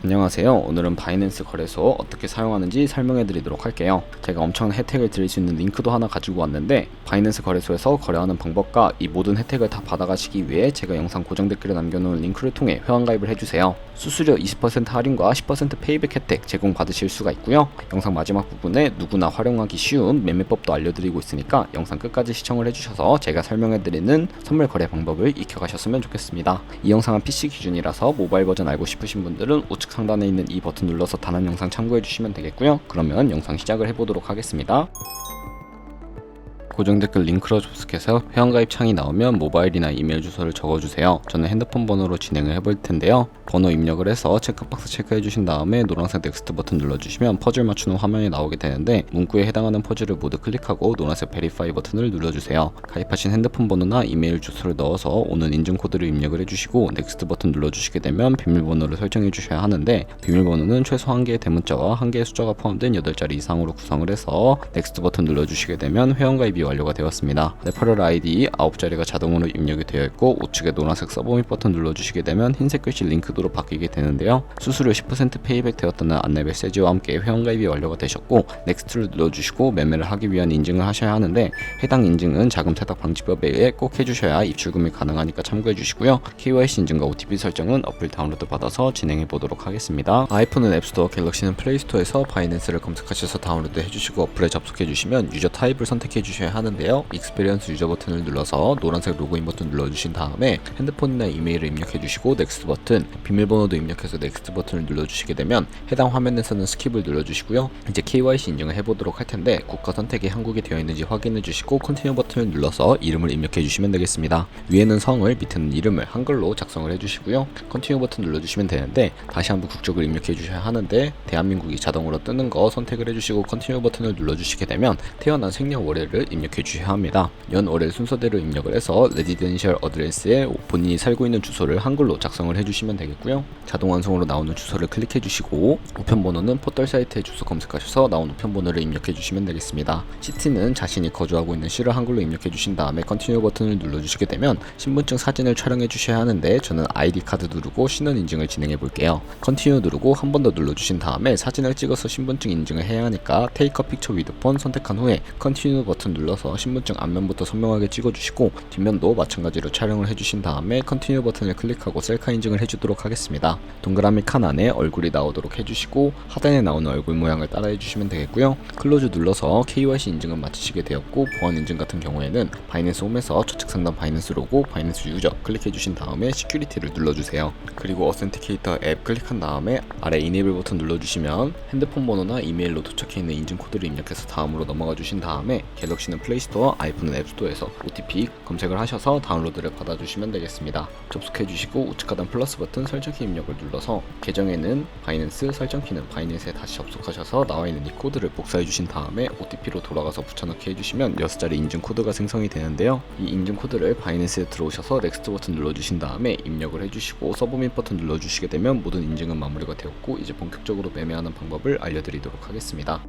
안녕하세요. 오늘은 바이낸스 거래소 어떻게 사용하는지 설명해 드리도록 할게요. 제가 엄청난 혜택을 드릴 수 있는 링크도 하나 가지고 왔는데 바이낸스 거래소에서 거래하는 방법과 이 모든 혜택을 다 받아가시기 위해 제가 영상 고정 댓글에 남겨놓은 링크를 통해 회원가입을 해주세요. 수수료 20% 할인과 10% 페이백 혜택 제공받으실 수가 있고요. 영상 마지막 부분에 누구나 활용하기 쉬운 매매법도 알려드리고 있으니까 영상 끝까지 시청을 해주셔서 제가 설명해 드리는 선물 거래 방법을 익혀가셨으면 좋겠습니다. 이 영상은 PC 기준이라서 모바일 버전 알고 싶으신 분들은 우측 상단에 있는 이 버튼 눌러서 단한 영상 참고해 주시면 되겠고요. 그러면 영상 시작을 해보도록 하겠습니다. 고정 댓글 링크로 접속해서 회원가입 창이 나오면 모바일이나 이메일 주소를 적어주세요. 저는 핸드폰 번호로 진행을 해볼 텐데요. 번호 입력을 해서 체크박스 체크해 주신 다음에 노란색 넥스트 버튼 눌러주시면 퍼즐 맞추는 화면이 나오게 되는데 문구에 해당하는 퍼즐을 모두 클릭하고 노란색 베리파이 버튼을 눌러주세요. 가입하신 핸드폰 번호나 이메일 주소를 넣어서 오는 인증 코드를 입력을 해주시고 넥스트 버튼 눌러주시게 되면 비밀번호를 설정해 주셔야 하는데 비밀번호는 최소 한 개의 대문자와 한 개의 숫자가 포함된 8자리 이상으로 구성을 해서 넥스트 버튼 눌러주시게 되면 회원가입이 완료가 되었습니다. 레퍼럴 아이디 9자리가 자동으로 입력이 되어 있고 우측에 노란색 서브밋 버튼 눌러주시게 되면 흰색 글씨 링크도로 바뀌게 되는데요. 수수료 10% 페이백 되었다는 안내 메시지와 함께 회원가입이 완료가 되셨고 넥스트를 눌러주시고 매매를 하기 위한 인증을 하셔야 하는데 해당 인증은 자금 세탁 방지법에 의해 꼭 해주셔야 입출금이 가능하니까 참고해 주시고요. KYC 인증과 OTP 설정은 어플 다운로드 받아서 진행해 보도록 하겠습니다. 아이폰은 앱스토어, 갤럭시는 플레이스토어에서 바이낸스를 검색하셔서 다운로드 해주시고 어플에 접속해 주시면 유저 타입을 선택해 주셔야 하는데요. 익스페리언스 유저 버튼을 눌러서 노란색 로그인 버튼 눌러주신 다음에 핸드폰이나 이메일을 입력해 주시고 넥스트 버튼, 비밀번호도 입력해서 넥스트 버튼을 눌러주시게 되면 해당 화면에서는 스킵을 눌러주시고요. 이제 KYC 인증을 해보도록 할 텐데 국가 선택이 한국이 되어 있는지 확인해 주시고 컨티뉴 버튼을 눌러서 이름을 입력해 주시면 되겠습니다. 위에는 성을, 밑에는 이름을 한글로 작성을 해주시고요. 컨티뉴 버튼 눌러주시면 되는데 다시 한번 국적을 입력해 주셔야 하는데 대한민국이 자동으로 뜨는 거 선택을 해주시고 컨티뉴 버튼을 눌러주시게 되면 태어난 생년월일을 입력 해 주셔야 합니다. 연월일 순서대로 입력을 해서 레지덴셜 어드레스에 본인이 살고 있는 주소를 한글로 작성을 해주시면 되겠고요. 자동 완성으로 나오는 주소를 클릭해 주시고 우편 번호는 포털 사이트에 주소 검색하셔서 나온 우편 번호를 입력해 주시면 되겠습니다. 시티는 자신이 거주하고 있는 시를 한글로 입력해 주신 다음에 컨티뉴 버튼을 눌러 주시게 되면 신분증 사진을 촬영해 주셔야 하는데 저는 아이디 카드 누르고 신원 인증을 진행해 볼게요. 컨티뉴 누르고 한 번 더 눌러 주신 다음에 사진을 찍어서 신분증 인증을 해야 하니까 테이크 픽처 위드 폰 선택한 후에 컨티뉴 버튼 눌러서 신분증 앞면부터 선명하게 찍어주시고 뒷면도 마찬가지로 촬영을 해주신 다음에 컨티뉴 버튼을 클릭하고 셀카 인증을 해주도록 하겠습니다. 동그라미 칸 안에 얼굴이 나오도록 해주시고 하단에 나오는 얼굴 모양을 따라해 주시면 되겠고요. 클로즈 눌러서 KYC 인증은 마치시게 되었고 보안 인증 같은 경우에는 바이낸스 홈에서 좌측 상단 바이낸스 로고 바이낸스 유저 클릭해 주신 다음에 시큐리티를 눌러주세요. 그리고 어센티케이터 앱 클릭한 다음에 아래 이네이블 버튼 눌러주시면 핸드폰 번호나 이메일로 도착해 있는 인증 코드를 입력해서 다음으로 넘어가 주신 다음에 갤럭시는 플레이스토어, 아이폰은 앱스토어에서 OTP 검색을 하셔서 다운로드를 받아주시면 되겠습니다. 접속해 주시고 우측 하단 플러스 버튼 설정키 입력을 눌러서 계정에는 바이낸스, 설정키는 바이낸스에 다시 접속하셔서 나와 있는 이 코드를 복사해 주신 다음에 OTP로 돌아가서 붙여넣기 해주시면 6자리 인증 코드가 생성이 되는데요. 이 인증 코드를 바이낸스에 들어오셔서 넥스트 버튼 눌러주신 다음에 입력을 해주시고 서브밋 버튼 눌러주시게 되면 모든 인증은 마무리가 되었고 이제 본격적으로 매매하는 방법을 알려드리도록 하겠습니다.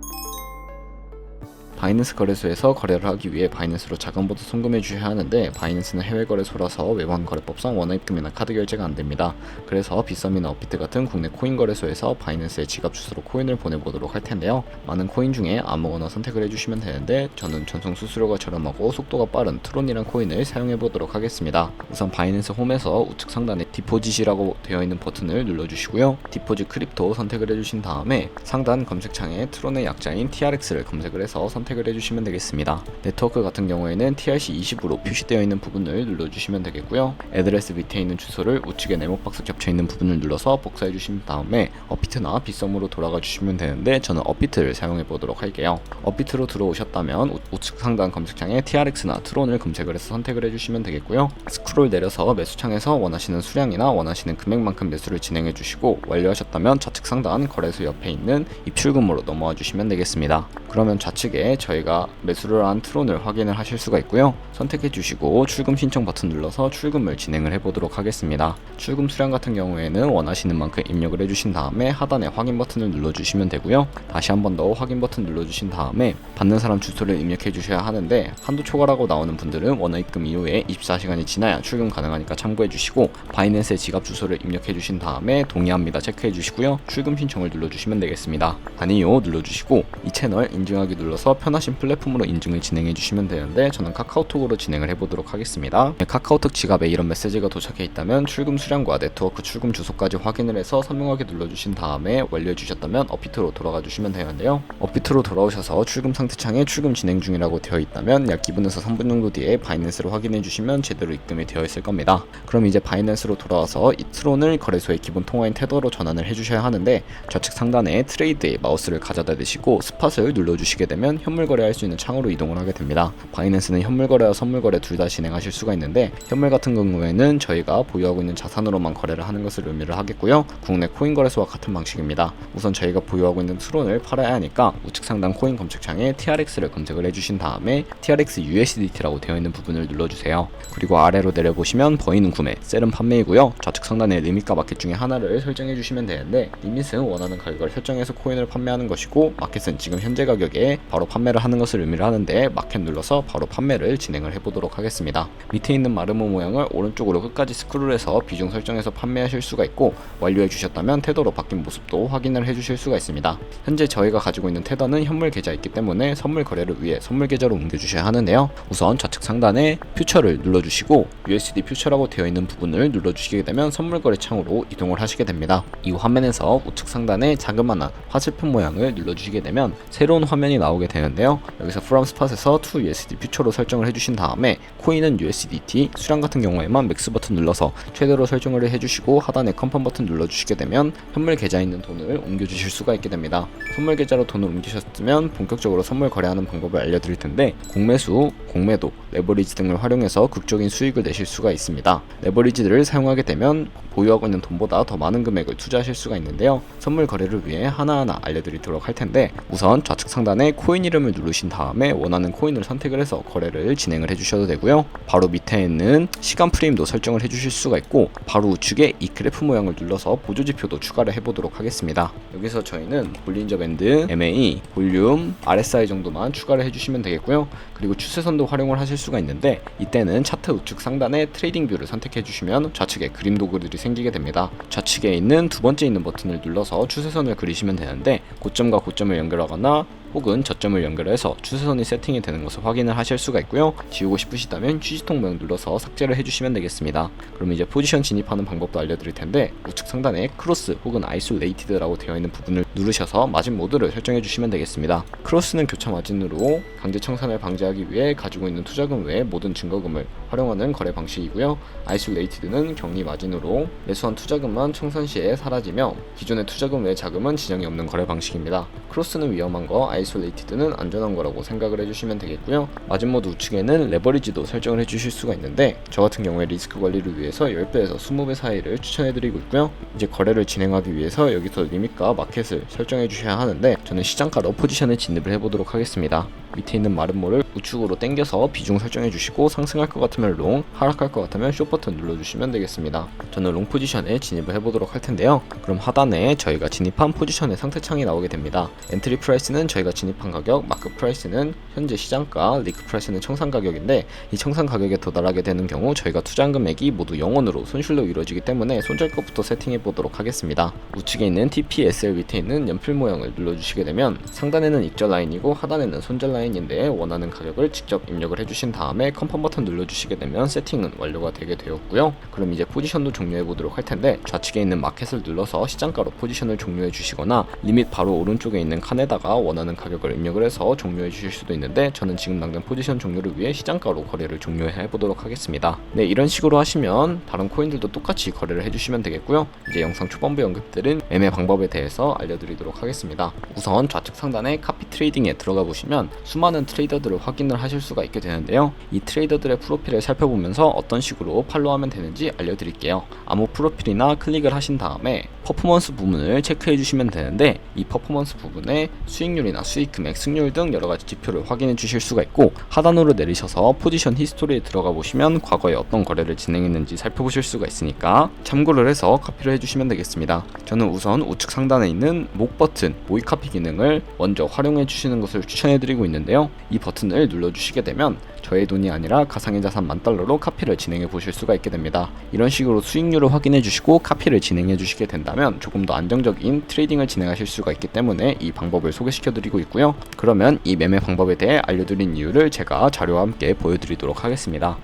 바이낸스 거래소에서 거래를 하기 위해 바이낸스로 자금부터 송금해 주셔야 하는데 바이낸스는 해외 거래소라서 외환 거래법상 원화 입금이나 카드 결제가 안 됩니다. 그래서 비썸이나 업비트 같은 국내 코인 거래소에서 바이낸스의 지갑 주소로 코인을 보내보도록 할 텐데요. 많은 코인 중에 아무거나 선택을 해주시면 되는데 저는 전송 수수료가 저렴하고 속도가 빠른 트론이란 코인을 사용해 보도록 하겠습니다. 우선 바이낸스 홈에서 우측 상단에 디포짓이라고 되어 있는 버튼을 눌러주시고요. 디포짓 크립토 선택을 해주신 다음에 상단 검색창에 트론의 약자인 TRX를 검색을 해서 선택을 해주시면 되겠습니다. 네트워크 같은 경우에는 TRC20으로 표시되어 있는 부분을 눌러주시면 되겠고요. 애드레스 밑에 있는 주소를 우측에 네모박스 겹쳐 있는 부분을 눌러서 복사해 주신 다음에 업비트나 빗썸으로 돌아가 주시면 되는데 저는 업비트를 사용해 보도록 할게요. 업비트로 들어오셨다면 우- 우측 상단 검색창에 TRX나 트론을 검색을 해서 선택을 해주시면 되겠고요. 스크롤 내려서 매수창에서 원하시는 수량이나 원하시는 금액만큼 매수를 진행해 주시고 완료하셨다면 좌측 상단 거래소 옆에 있는 입출금으로 넘어와 주시면 되겠습니다. 그러면 좌측에 저희가 매수를 한 트론을 확인을 하실 수가 있고요. 선택해 주시고 출금 신청 버튼 눌러서 출금을 진행을 해보도록 하겠습니다. 출금 수량 같은 경우에는 원하시는 만큼 입력을 해주신 다음에 하단에 확인 버튼을 눌러주시면 되고요. 다시 한 번 더 확인 버튼 눌러주신 다음에 받는 사람 주소를 입력해 주셔야 하는데 한도 초과라고 나오는 분들은 원화입금 이후에 24시간이 지나야 출금 가능하니까 참고해 주시고 바이낸스의 지갑 주소를 입력해 주신 다음에 동의합니다 체크해 주시고요. 출금 신청을 눌러주시면 되겠습니다. 아니요 눌러주시고 이 채널 인증하기 눌러서 편 하신 플랫폼으로 인증을 진행해 주시면 되는데 저는 카카오톡으로 진행을 해보도록 하겠습니다. 네, 카카오톡 지갑에 이런 메시지가 도착해 있다면 출금 수량과 네트워크 출금 주소까지 확인을 해서 선명하게 눌러주신 다음에 완료해 주셨다면 업비트로 돌아가 주시면 되는데요. 업비트로 돌아오셔서 출금 상태 창에 출금 진행 중이라고 되어 있다면 약 2분에서 3분 정도 뒤에 바이낸스를 확인해 주시면 제대로 입금이 되어 있을 겁니다. 그럼 이제 바이낸스로 돌아와서 이 트론을 거래소의 기본 통화인 테더로 전환을 해주셔야 하는데 좌측 상단에 트레이드에 마우스를 가져다 대시고 스팟을 눌러주시게 되면 현물 거래할 수 있는 창으로 이동을 하게 됩니다. 바이낸스는 현물 거래와 선물 거래 둘 다 진행하실 수가 있는데 현물 같은 경우에는 저희가 보유하고 있는 자산으로만 거래를 하는 것을 의미를 하겠고요. 국내 코인 거래소와 같은 방식입니다. 우선 저희가 보유하고 있는 트론을 팔아야 하니까 우측 상단 코인 검색창에 TRX를 검색을 해주신 다음에 TRX USDT라고 되어 있는 부분을 눌러주세요. 그리고 아래로 내려보시면 버이는 구매, 셀은 판매이고요. 좌측 상단에 리밋과 마켓 중에 하나를 설정해 주시면 되는데 리밋은 원하는 가격을 설정해서 코인을 판매하는 것이고 마켓은 지금 현재 가격에 바로 판매 를 하는 것을 의미를 하는데 마켓 눌러서 바로 판매를 진행을 해보도록 하겠습니다. 밑에 있는 마르모 모양을 오른쪽으로 끝까지 스크롤 해서 비중 설정해서 판매하실 수가 있고 완료해 주셨다면 테더로 바뀐 모습도 확인을 해 주실 수가 있습니다. 현재 저희가 가지고 있는 테더는 현물 계좌 있기 때문에 선물 거래를 위해 선물 계좌로 옮겨 주셔야 하는데요. 우선 좌측 상단에 퓨처를 눌러주시고 USD 퓨처라고 되어 있는 부분을 눌러주시게 되면 선물 거래 창으로 이동을 하시게 됩니다. 이 화면에서 우측 상단에 자그마한 화살표 모양을 눌러주시게 되면 새로운 화면이 나오게 되는데 요. 여기서 from spot에서 to USD 퓨처로 설정을 해주신 다음에 코인은 USDT, 수량 같은 경우에만 맥스 버튼 눌러서 최대로 설정을 해주시고 하단에 컨펌 버튼 눌러주시게 되면 현물 계좌에 있는 돈을 옮겨주실 수가 있게 됩니다. 선물 계좌로 돈을 옮기셨으면 본격적으로 선물 거래하는 방법을 알려드릴 텐데 공매수, 공매도, 레버리지 등을 활용해서 극적인 수익을 내실 수가 있습니다. 레버리지를 사용하게 되면 보유하고 있는 돈보다 더 많은 금액을 투자하실 수가 있는데요. 선물 거래를 위해 하나하나 알려드리도록 할 텐데 우선 좌측 상단에 코인 이름을 누르신 다음에 원하는 코인을 선택을 해서 거래를 진행을 해주셔도 되고요. 바로 밑에 있는 시간 프레임도 설정을 해주실 수가 있고 바로 우측에 이 그래프 모양을 눌러서 보조 지표도 추가를 해보도록 하겠습니다. 여기서 저희는 볼린저 밴드, MA, 볼륨, RSI 정도만 추가를 해주시면 되겠고요. 그리고 추세선도 활용을 하실 수가 있는데 이때는 차트 우측 상단에 트레이딩 뷰를 선택해 주시면 좌측에 그림 도구들이 생기게 됩니다. 좌측에 있는 두 번째 있는 버튼을 눌러서 추세선을 그리시면 되는데 고점과 고점을 연결하거나 혹은 저점을 연결해서 추세선이 세팅이 되는 것을 확인을 하실 수가 있고요. 지우고 싶으시다면 휴지통 모양 눌러서 삭제를 해주시면 되겠습니다. 그럼 이제 포지션 진입하는 방법도 알려드릴 텐데 우측 상단에 크로스 혹은 아이솔레이티드라고 되어 있는 부분을 누르셔서 마진 모드를 설정해 주시면 되겠습니다. 크로스는 교차 마진으로 강제 청산을 방지하 기 위해 가지고 있는 투자금 외에 모든 증거금을 활용하는 거래 방식이고요. 아이솔레이티드는 격리 마진으로 매수한 투자금만 청산 시에 사라지며 기존의 투자금 외 자금은 지정이 없는 거래 방식입니다. 크로스는 위험한 거, 아이솔레이티드는 안전한 거라고 생각을 해주시면 되겠고요. 마진 모드 우측에는 레버리지도 설정을 해주실 수가 있는데 저 같은 경우에 리스크 관리를 위해서 10배에서 20배 사이를 추천해드리고 있고요. 이제 거래를 진행하기 위해서 여기서 리밋과 마켓을 설정해 주셔야 하는데 저는 시장가로 포지션에 진입을 해보도록 하겠습니다. 밑에 있는 마름모를 우측으로 당겨서 비중 설정해 주시고 상승할 것 같으면 롱, 하락할 것 같으면 숏 버튼 눌러주시면 되겠습니다. 저는 롱 포지션에 진입을 해보도록 할 텐데요. 그럼 하단에 저희가 진입한 포지션의 상태 창이 나오게 됩니다. 엔트리 프라이스는 저희가 진입한 가격, 마크 프라이스는 현재 시장가, 리크 프라이스는 청산 가격인데 이 청산 가격에 도달하게 되는 경우 저희가 투자한 금액이 모두 0원으로 손실로 이루어지기 때문에 손절 것부터 세팅해 보도록 하겠습니다. 우측에 있는 TPSL 밑에 있는 연필 모양을 눌러주시게 되면 상단에는 익절 라인이고 하단에는 손절 라인 인데 원하는 가격을 직접 입력을 해주신 다음에 컨펌 버튼 눌러주시게 되면 세팅은 완료가 되게 되었고요. 그럼 이제 포지션도 종료해 보도록 할 텐데 좌측에 있는 마켓을 눌러서 시장가로 포지션을 종료해 주시거나 리밋 바로 오른쪽에 있는 칸에다가 원하는 가격을 입력을 해서 종료해 주실 수도 있는데 저는 지금 당장 포지션 종료를 위해 시장가로 거래를 종료해 보도록 하겠습니다. 네 이런 식으로 하시면 다른 코인들도 똑같이 거래를 해주시면 되겠고요. 이제 영상 초반부 언급드린 매매 방법에 대해서 알려드리도록 하겠습니다. 우선 좌측 상단에 카피 트레이딩에 들어가 보시면 수많은 트레이더들을 확인을 하실 수가 있게 되는데요. 이 트레이더들의 프로필을 살펴보면서 어떤 식으로 팔로우하면 되는지 알려드릴게요. 아무 프로필이나 클릭을 하신 다음에 퍼포먼스 부분을 체크해 주시면 되는데 이 퍼포먼스 부분에 수익률이나 수익 금액, 승률 등 여러 가지 지표를 확인해 주실 수가 있고 하단으로 내리셔서 포지션 히스토리에 들어가 보시면 과거에 어떤 거래를 진행했는지 살펴보실 수가 있으니까 참고를 해서 카피를 해주시면 되겠습니다. 저는 우선 우측 상단에 있는 목 버튼 모의 카피 기능을 먼저 활용해 주시는 것을 추천해 드리고 있는데요. 이 버튼을 눌러 주시게 되면 저의 돈이 아니라 가상의 자산 만 달러로 카피를 진행해 보실 수가 있게 됩니다. 이런 식으로 수익률을 확인해 주시고 카피를 진행해 주시게 된다면 조금 더 안정적인 트레이딩을 진행하실 수가 있기 때문에 이 방법을 소개시켜 드리고 있고요. 그러면 이 매매 방법에 대해 알려드린 이유를 제가 자료와 함께 보여드리도록 하겠습니다.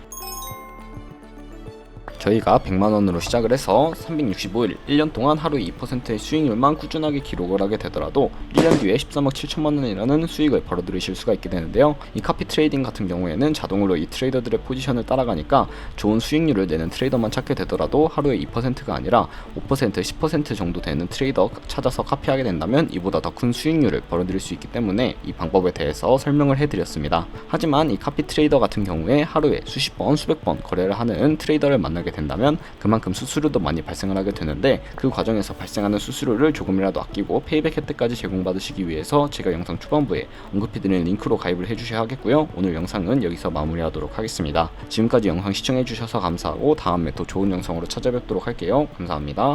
저희가 100만 원으로 시작을 해서 365일 1년 동안 하루 2%의 수익률만 꾸준하게 기록을 하게 되더라도 1년 뒤에 13억 7천만 원이라는 수익을 벌어들이실 수가 있게 되는데요. 이 카피 트레이딩 같은 경우에는 자동으로 이 트레이더들의 포지션을 따라가니까 좋은 수익률을 내는 트레이더만 찾게 되더라도 하루에 2%가 아니라 5% 10% 정도 되는 트레이더 찾아서 카피하게 된다면 이보다 더 큰 수익률을 벌어들일 수 있기 때문에 이 방법에 대해서 설명을 해드렸습니다. 하지만 이 카피 트레이더 같은 경우에 하루에 수십 번 수백 번 거래를 하는 트레이더를 만나게 된다면 그만큼 수수료도 많이 발생을 하게 되는데 그 과정에서 발생하는 수수료를 조금이라도 아끼고 페이백 혜택까지 제공받으시기 위해서 제가 영상 초반부에 언급해드린 링크로 가입을 해주셔야 하겠고요. 오늘 영상은 여기서 마무리하도록 하겠습니다. 지금까지 영상 시청해주셔서 감사하고 다음에 또 좋은 영상으로 찾아뵙도록 할게요. 감사합니다.